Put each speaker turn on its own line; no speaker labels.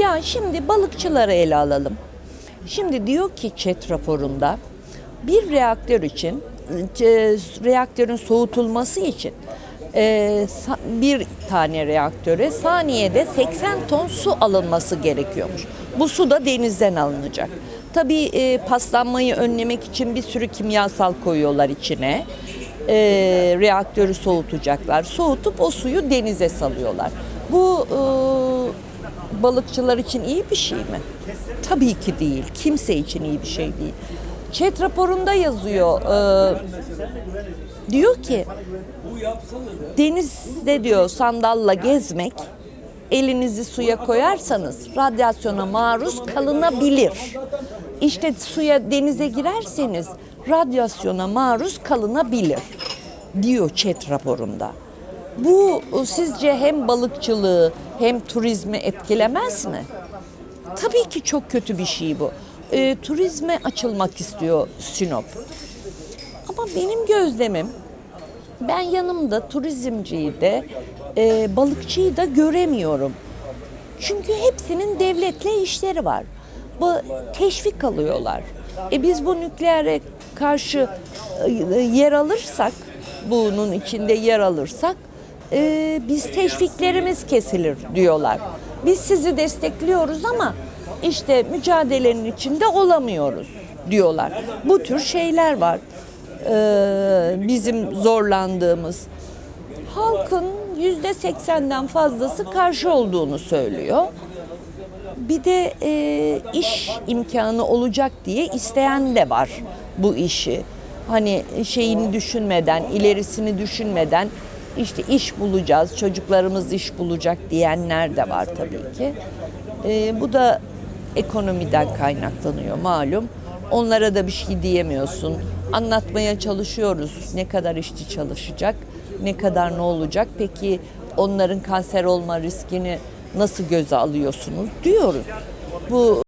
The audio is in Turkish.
Ya şimdi balıkçıları ele alalım. Şimdi diyor ki ÇED raporunda bir reaktör için e, reaktörün soğutulması için e, bir tane reaktöre saniyede 80 ton su alınması gerekiyormuş. Bu su da denizden alınacak. Tabii e, paslanmayı önlemek için bir sürü kimyasal koyuyorlar içine. Reaktörü soğutacaklar. Soğutup o suyu denize salıyorlar. Bu balıkçılar için iyi bir şey mi? Tabii ki değil. Kimse için iyi bir şey değil. ÇED raporunda yazıyor. e, diyor ki denizde diyor sandalla gezmek elinizi suya koyarsanız radyasyona maruz kalınabilir. İşte suya denize girerseniz radyasyona maruz kalınabilir diyor ÇED raporunda. Bu e, sizce hem balıkçılığı hem turizmi etkilemez mi? Tabii ki çok kötü bir şey bu. E, turizme açılmak istiyor Sinop. Ama benim gözlemim ben yanımda turizmciyi de e, balıkçıyı da göremiyorum. Çünkü hepsinin devletle işleri var. Bu teşvik alıyorlar. E biz bu nükleere karşı e, yer alırsak, bunun içinde yer alırsak e, biz teşviklerimiz kesilir diyorlar. Biz sizi destekliyoruz ama işte mücadelenin içinde olamıyoruz diyorlar. Bu tür şeyler var. E, bizim zorlandığımız halkın yüzde seksenden fazlası karşı olduğunu söylüyor. Bir de e, iş imkanı olacak diye isteyen de var bu işi. Hani şeyini düşünmeden, ilerisini düşünmeden işte iş bulacağız, çocuklarımız iş bulacak diyenler de var tabii ki. E, bu da ekonomiden kaynaklanıyor malum. Onlara da bir şey diyemiyorsun. Anlatmaya çalışıyoruz ne kadar işçi çalışacak, ne kadar ne olacak. Peki onların kanser olma riskini nasıl göze alıyorsunuz diyoruz. Bu